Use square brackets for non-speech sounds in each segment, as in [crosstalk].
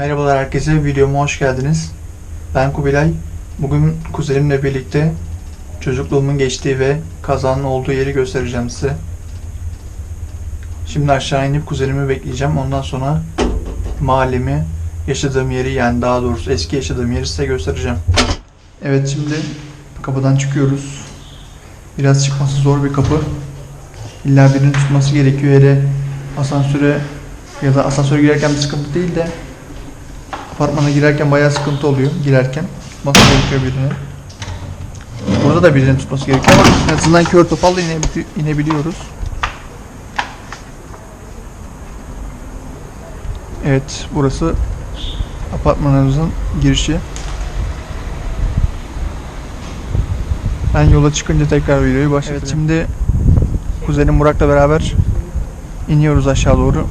Merhabalar herkese, videoma hoş geldiniz. Ben Kubilay. Bugün kuzenimle birlikte çocukluğumun geçtiği ve kazanın olduğu yeri göstereceğim size. Şimdi aşağı inip kuzenimi bekleyeceğim. Ondan sonra mahallemi, yaşadığım yeri yani daha doğrusu eski yaşadığım yeri size göstereceğim. Evet şimdi kapıdan çıkıyoruz. Biraz çıkması zor bir kapı. İlla birinin tutması gerekiyor. Hele asansöre ya da asansöre girerken bir sıkıntı değil de apartmana girerken bayağı sıkıntı oluyor girerken. Tutması gerekiyor birini. Burada da birinin tutması gerekiyor ama en azından kör topalla inebi- inebiliyoruz. Evet burası apartmanımızın girişi. Ben yola çıkınca tekrar videoyu başlatacağım. Evet şimdi kuzenim Burak'la beraber iniyoruz aşağı doğru.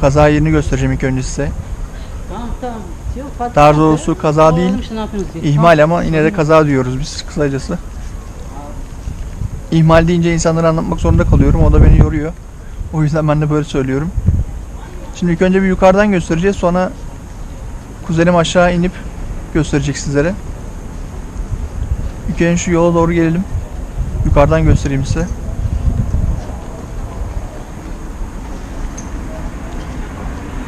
Kaza yerini göstereceğim ilk önce size. Tamam tamam. Yok, Fatih Daha doğrusu kaza değil. İhmal ama yine de kaza diyoruz biz kısacası. İhmal deyince insanlara anlatmak zorunda kalıyorum. O da beni yoruyor. O yüzden ben de böyle söylüyorum. Şimdi ilk önce bir yukarıdan göstereceğiz. Sonra kuzenim aşağı inip gösterecek sizlere. İlk önce şu yola doğru gelelim. Yukarıdan göstereyim size.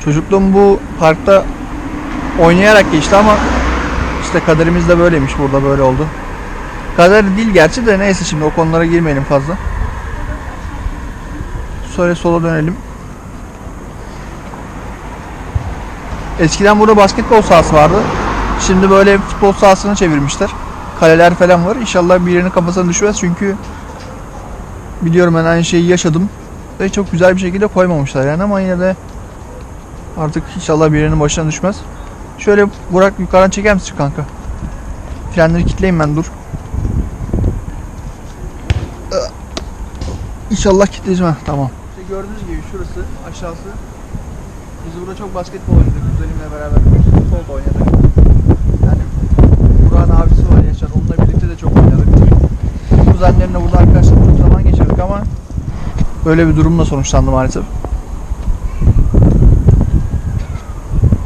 Çocukluğum bu parkta oynayarak geçti ama işte kaderimiz de böyleymiş burada böyle oldu. Kader değil gerçi de neyse şimdi o konulara girmeyelim fazla. Sonra sola dönelim. Eskiden burada basketbol sahası vardı. Şimdi böyle futbol sahasını çevirmişler. Kaleler falan var. İnşallah birinin kafasına düşmez çünkü biliyorum ben aynı şeyi yaşadım. Ve çok güzel bir şekilde koymamışlar yani ama yine de artık inşallah birinin başına düşmez. Şöyle Burak yukarıdan çeker misin kanka? Frenleri kilitleyin ben dur. İnşallah kilitleyeceğim. ha, Tamam. İşte gördüğünüz gibi şurası aşağısı. Biz burada çok basketbol oynadık kuzenimle beraber. Futbol da oynadık. Yani Burak'ın abisi var Yaşar. Onunla birlikte de çok oynadık. Kuzenlerimle burada arkadaşlar çok zaman geçirdik ama böyle bir durumla sonuçlandı maalesef.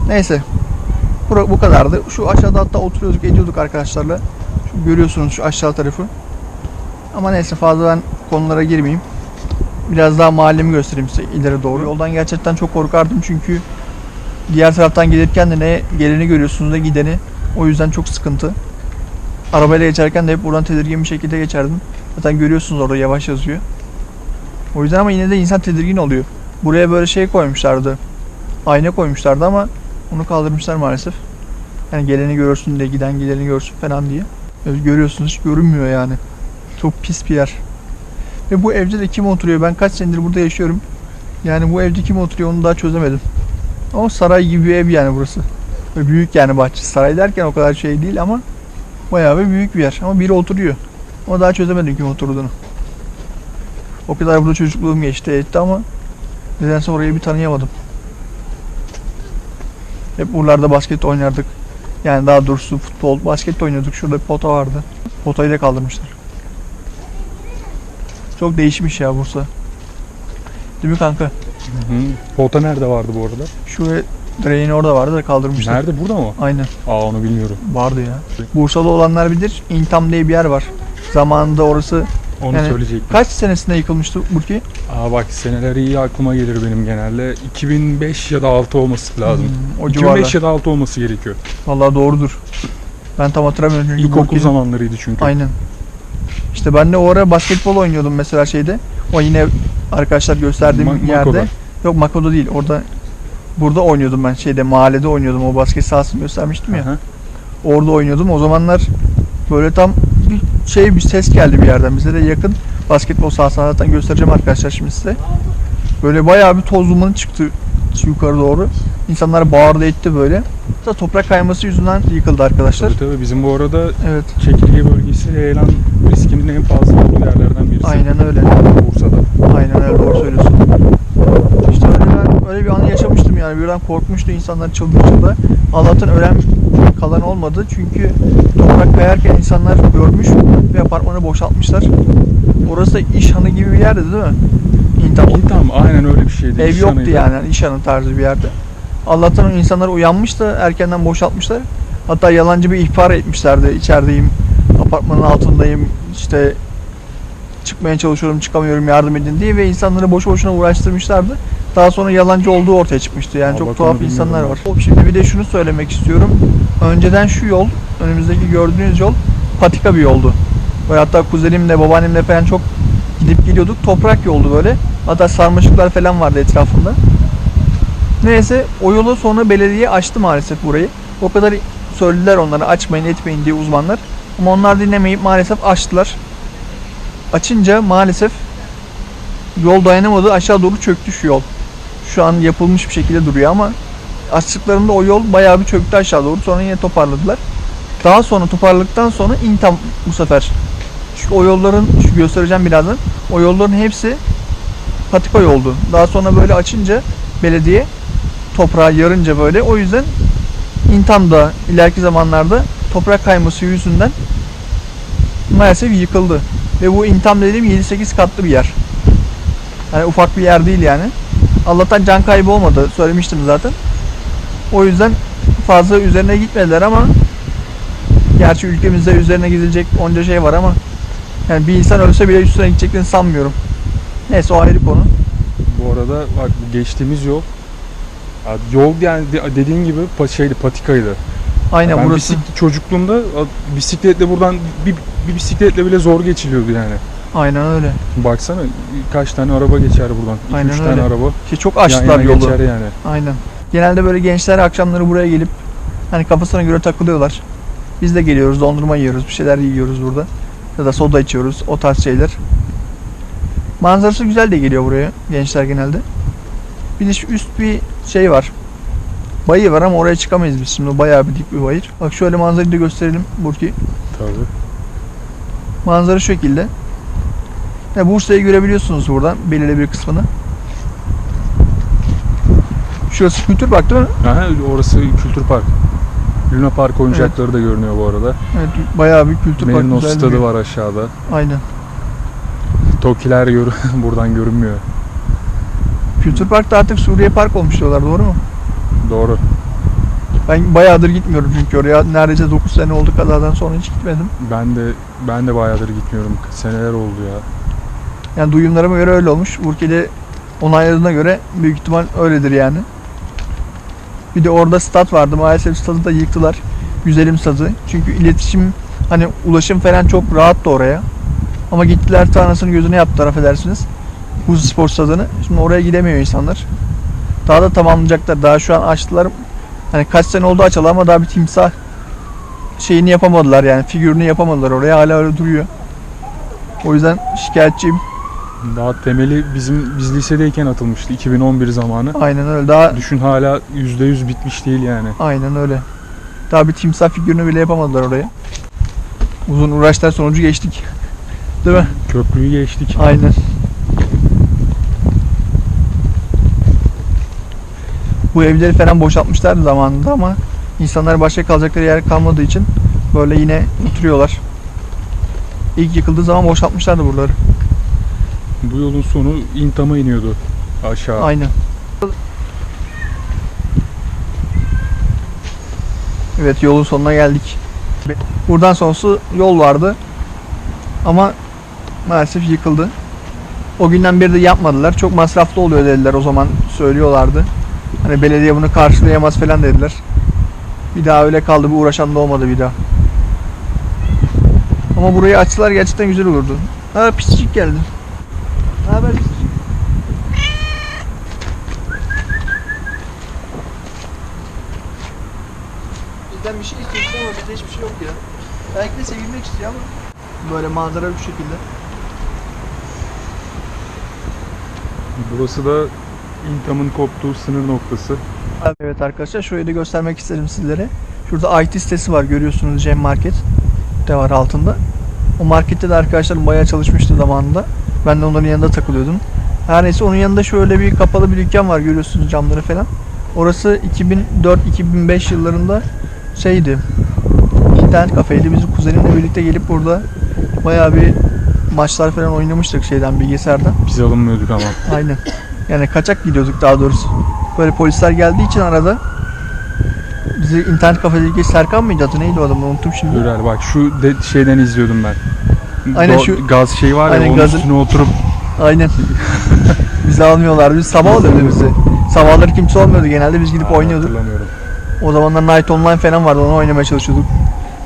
Neyse. Bu, kadardı. Şu aşağıda hatta oturuyorduk ediyorduk arkadaşlarla. Şu görüyorsunuz şu aşağı tarafı. Ama neyse fazla ben konulara girmeyeyim. Biraz daha mahallemi göstereyim size ileri doğru. Yoldan gerçekten çok korkardım çünkü diğer taraftan gelirken de ne geleni görüyorsunuz ne gideni. O yüzden çok sıkıntı. Arabayla geçerken de hep buradan tedirgin bir şekilde geçerdim. Zaten görüyorsunuz orada yavaş yazıyor. O yüzden ama yine de insan tedirgin oluyor. Buraya böyle şey koymuşlardı. Ayna koymuşlardı ama onu kaldırmışlar maalesef. Yani geleni görsün diye, giden gideni görsün falan diye. Görüyorsunuz hiç görünmüyor yani. Çok pis bir yer. Ve bu evde de kim oturuyor? Ben kaç senedir burada yaşıyorum. Yani bu evde kim oturuyor onu daha çözemedim. Ama saray gibi bir ev yani burası. Ve büyük yani bahçesi. Saray derken o kadar şey değil ama bayağı bir büyük bir yer. Ama biri oturuyor. Ama daha çözemedim kim oturduğunu. O kadar burada çocukluğum geçti etti ama nedense orayı bir tanıyamadım. Hep buralarda basket oynardık. Yani daha doğrusu futbol, basket oynuyorduk. Şurada bir pota vardı. Potayı da kaldırmışlar. Çok değişmiş ya Bursa. Değil mi kanka? Hı. Pota nerede vardı bu arada? Şu direğin orada vardı da kaldırmışlar. Nerede? Burada mı? Aynen. Aa onu bilmiyorum. Vardı ya. Bursa'da olanlar bilir. İntam diye bir yer var. Zamanında orası Onu Yani- söyleyecektim. kaç senesinde yıkılmıştı Burki? Aa bak seneleri iyi aklıma gelir benim genelde. 2005 ya da 6 olması lazım. Hmm, o 2005 civarlar. ya da 6 olması gerekiyor. Vallahi doğrudur. Ben tam hatırlamıyorum çünkü İlkokul Burki'nin- zamanlarıydı çünkü. Aynen. İşte ben de o ara basketbol oynuyordum mesela şeyde. O yine arkadaşlar gösterdiğim Ma- yerde. Mako'da. Yok Mako'da değil. Orada burada oynuyordum ben şeyde mahallede oynuyordum. O basket sahasını göstermiştim ya. Aha. Orada oynuyordum. O zamanlar böyle tam bir şey bir ses geldi bir yerden. Bize de yakın basketbol sahasını zaten göstereceğim arkadaşlar şimdi size. Böyle bayağı bir toz dumanı çıktı yukarı doğru. İnsanlar bağırdı etti böyle. Hatta toprak kayması yüzünden yıkıldı arkadaşlar. Tabii tabii bizim bu arada Evet. çekirge bölgesi heyelan riskinin en fazla olduğu yerlerden birisi. Aynen öyle. Bursa'da. Aynen öyle doğru söylüyorsun. İşte öyle ben öyle bir anı yaşamıştım yani birden korkmuştu insanlar çıldırmıştı. Allah'tan ölen kalan olmadı çünkü toprak kayarken insanlar görmüş ve apartmanı boşaltmışlar. Orası da iş hanı gibi bir yerdi değil mi? İntiham. İyi tamam aynen öyle bir şeydi. Ev İş yoktu yani iş hanı tarzı bir yerde. Allah'tan insanlar uyanmış da erkenden boşaltmışlar. Hatta yalancı bir ihbar etmişlerdi. İçerideyim, apartmanın altındayım, işte çıkmaya çalışıyorum, çıkamıyorum, yardım edin diye ve insanları boşu boşuna uğraştırmışlardı. Daha sonra yalancı olduğu ortaya çıkmıştı. Yani Allah çok tuhaf insanlar var. Şimdi bir de şunu söylemek istiyorum. Önceden şu yol, önümüzdeki gördüğünüz yol patika bir yoldu. Ve hatta kuzenimle, babaannemle falan çok gidip geliyorduk. Toprak yoldu böyle. Hatta sarmaşıklar falan vardı etrafında. Neyse o yolu sonra belediye açtı maalesef burayı. O kadar söylediler onlara açmayın etmeyin diye uzmanlar. Ama onlar dinlemeyip maalesef açtılar. Açınca maalesef yol dayanamadı aşağı doğru çöktü şu yol. Şu an yapılmış bir şekilde duruyor ama açtıklarında o yol bayağı bir çöktü aşağı doğru. Sonra yine toparladılar. Daha sonra toparladıktan sonra intam bu sefer. Çünkü o yolların, şu göstereceğim birazdan. O yolların hepsi patika yoldu. Daha sonra böyle açınca belediye toprağı yarınca böyle. O yüzden intam da ileriki zamanlarda toprak kayması yüzünden maalesef yıkıldı. Ve bu intam dediğim 7-8 katlı bir yer. Yani ufak bir yer değil yani. Allah'tan can kaybı olmadı. Söylemiştim zaten. O yüzden fazla üzerine gitmediler ama gerçi ülkemizde üzerine gidilecek onca şey var ama yani bir insan ölse bile üstüne gideceklerini sanmıyorum. Neyse o ayrı konu. Bu arada bak geçtiğimiz yol yol yani de- dediğin gibi şeydi patikaydı. Aynen ben burası. bisik- çocukluğumda bisikletle buradan bir, bir bisikletle bile zor geçiliyordu yani. Aynen öyle. Baksana kaç tane araba geçer buradan. 2-3 Aynen tane araba. Ki çok yan açtılar yana yolu. geçer yani. Aynen. Genelde böyle gençler akşamları buraya gelip hani kafasına göre takılıyorlar. Biz de geliyoruz, dondurma yiyoruz, bir şeyler yiyoruz burada. Ya da soda içiyoruz, o tarz şeyler. Manzarası güzel de geliyor buraya gençler genelde. Bir de şu üst bir şey var. Bayı var ama oraya çıkamayız biz şimdi. Bayağı bir dik bir bayır. Bak şöyle manzarayı da gösterelim Burki. Tabii. Manzara şu şekilde. Ya Bursa'yı görebiliyorsunuz buradan belirli bir kısmını. Şurası kültür park değil mi? Aha, orası Kültür Park. Luna Park oyuncakları da görünüyor bu arada. Evet bayağı bir kültür park Merinos stadı duruyor. var aşağıda. Aynen. Tokiler gör [laughs] buradan görünmüyor. Kültür Park'ta artık Suriye Park olmuş diyorlar doğru mu? Doğru. Ben bayağıdır gitmiyorum çünkü oraya neredeyse 9 sene oldu kazadan sonra hiç gitmedim. Ben de ben de bayağıdır gitmiyorum. Seneler oldu ya. Yani duyumlarıma göre öyle olmuş. Burki'de onayladığına göre büyük ihtimal öyledir yani. Bir de orada stat vardı. Maalesef stadı da yıktılar. Güzelim stadı. Çünkü iletişim hani ulaşım falan çok rahattı oraya. Ama gittiler tanrısının gözüne yaptılar affedersiniz. Buz spor stadını. Şimdi oraya gidemiyor insanlar. Daha da tamamlayacaklar. Daha şu an açtılar. Hani kaç sene oldu açalı ama daha bir timsah şeyini yapamadılar yani. Figürünü yapamadılar oraya. Hala öyle duruyor. O yüzden şikayetçiyim. Daha temeli bizim biz lisedeyken atılmıştı 2011 zamanı. Aynen öyle. Daha Düşün hala %100 bitmiş değil yani. aynen öyle. Daha bir timsah figürünü bile yapamadılar oraya. Uzun uğraşlar sonucu geçtik. Değil mi? Köprüyü geçtik. Aynen. Bu evleri falan boşaltmışlardı zamanında ama insanlar başka kalacakları yer kalmadığı için böyle yine oturuyorlar. İlk yıkıldığı zaman boşaltmışlardı buraları. Bu yolun sonu İntam'a iniyordu aşağı. Aynen. Evet yolun sonuna geldik. Buradan sonrası yol vardı. Ama maalesef yıkıldı. O günden beri de yapmadılar. Çok masraflı oluyor dediler o zaman söylüyorlardı. Hani belediye bunu karşılayamaz falan dediler. Bir daha öyle kaldı. Bu uğraşan da olmadı bir daha. Ama burayı açsalar gerçekten güzel olurdu. Ha pislik geldi. Ne haber? Bizden bir şey istiyorsun ama bizde hiçbir şey yok ya. Belki de sevilmek istiyor ama böyle manzara bu şekilde. Burası da İntam'ın koptuğu sınır noktası. Evet arkadaşlar şurayı da göstermek istedim sizlere. Şurada IT sitesi var görüyorsunuz Cem Market de var altında. O markette de arkadaşlarım bayağı çalışmıştı zamanında. Ben de onların yanında takılıyordum. Her neyse onun yanında şöyle bir kapalı bir dükkan var görüyorsunuz camları falan. Orası 2004-2005 yıllarında şeydi. internet kafeydi. Bizim kuzenimle birlikte gelip burada bayağı bir maçlar falan oynamıştık şeyden bilgisayardan. Biz alınmıyorduk ama. [laughs] Aynen. Yani kaçak gidiyorduk daha doğrusu. Böyle polisler geldiği için arada bizi internet kafedeki Serkan mıydı adı neydi o adam unuttum şimdi. Görer bak şu de, şeyden izliyordum ben. Aynen şu- gaz şey var ya Aynen onun gazın- üstüne oturup Aynen. [laughs] bizi almıyorlardı. Biz sabah oluyordu bizi. Sabahları kimse olmuyordu genelde biz gidip oynuyorduk. Hatırlamıyorum. O zamanlar Night Online falan vardı onu oynamaya çalışıyorduk.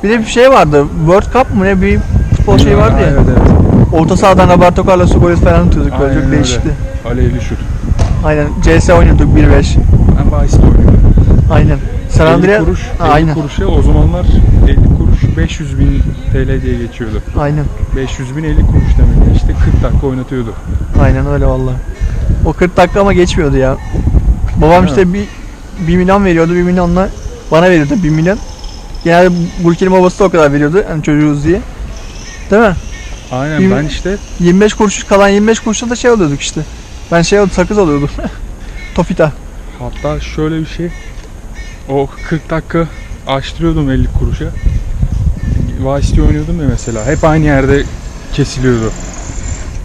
Bir de bir şey vardı. World Cup mı ne bir futbol şeyi vardı ya. Evet evet. Orta sahadan Roberto Carlos'u gol falan atıyorduk böyle Aynen çok öyle. değişikti. Aleyhli şut. Aynen. CS oynuyorduk 1-5. Ben Vice'de oynuyordum. Aynen. San 50 Andreas. kuruş, Ha, 50 aynen. kuruşa o zamanlar 50 kuruş 500 bin TL diye geçiyordu. Aynen. 500 bin 50 kuruş demek. İşte 40 dakika oynatıyordu. Aynen öyle valla. O 40 dakika ama geçmiyordu ya. Babam işte bir 1 milyon veriyordu. 1 milyonla bana veriyordu 1 milyon. Genelde Burki'nin babası da o kadar veriyordu. Hani çocuğuz diye. Değil mi? Aynen Bir- ben işte 25 kuruş kalan 25 kuruşta da şey alıyorduk işte. Ben şey alıyordum, sakız alıyordum. [laughs] Tofita. hatta şöyle bir şey o 40 dakika açtırıyordum 50 kuruşa. Vice'de oynuyordum ya mesela. Hep aynı yerde kesiliyordu.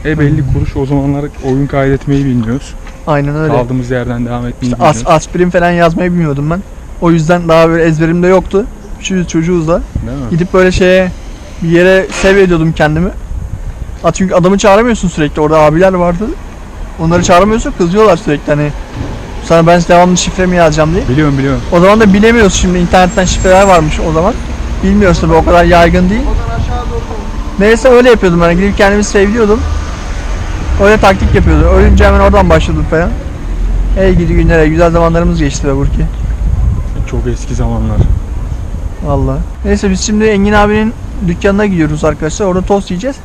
Hep 50 kuruş o zamanlar oyun kaydetmeyi bilmiyoruz. Aynen öyle. Kaldığımız yerden devam etmeyi İşte bilmiyoruz. as, aspirin falan yazmayı bilmiyordum ben. O yüzden daha böyle ezberimde yoktu. Şu çocuğuz da. Değil mi? Gidip böyle şeye bir yere sev ediyordum kendimi. A çünkü adamı çağıramıyorsun sürekli. Orada abiler vardı. Onları çağıramıyorsun kızıyorlar sürekli hani. Sana ben devamlı şifremi yazacağım diye. Biliyorum biliyorum. O zaman da bilemiyoruz şimdi internetten şifreler varmış o zaman. Bilmiyoruz tabii o kadar yaygın değil. Neyse öyle yapıyordum ben. Gidip kendimi sevdiyordum. Öyle taktik yapıyordum. Ölünce hemen oradan başladım falan. Ey gidi günlere güzel zamanlarımız geçti be Burki. Çok eski zamanlar. Vallahi. Neyse biz şimdi Engin abinin dükkanına gidiyoruz arkadaşlar. Orada tost yiyeceğiz.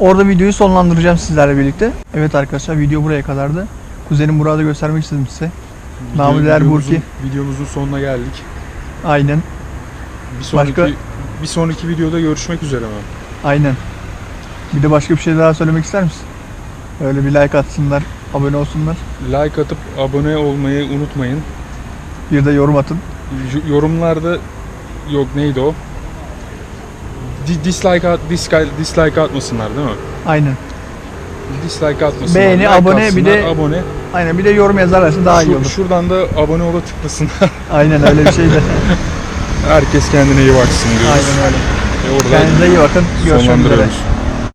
Orada videoyu sonlandıracağım sizlerle birlikte. Evet arkadaşlar video buraya kadardı. Kuzenim burada göstermek istedim size. Videomuzun- Burki. Videomuzun sonuna geldik. Aynen. Bir sonraki Başka? bir sonraki videoda görüşmek üzere mi? Aynen. Bir de başka bir şey daha söylemek ister misin? Öyle bir like atsınlar, abone olsunlar. Like atıp abone olmayı unutmayın. Bir de yorum atın. Y- Yorumlarda yok neydi o? Di- Dislike at, dislike, dislike atmasınlar değil mi? Aynen. Dislike atmasınlar. Beğeni, like abone, bir atsınlar, de- abone. Aynen bir de yorum yazarlarsa daha iyi Şu- olur. şuradan da abone ola tıklasın. Aynen öyle bir şey de. [laughs] Herkes kendine iyi baksın diyoruz. Aynen öyle. Orada Kendinize iyi bakın. Görüşmek üzere.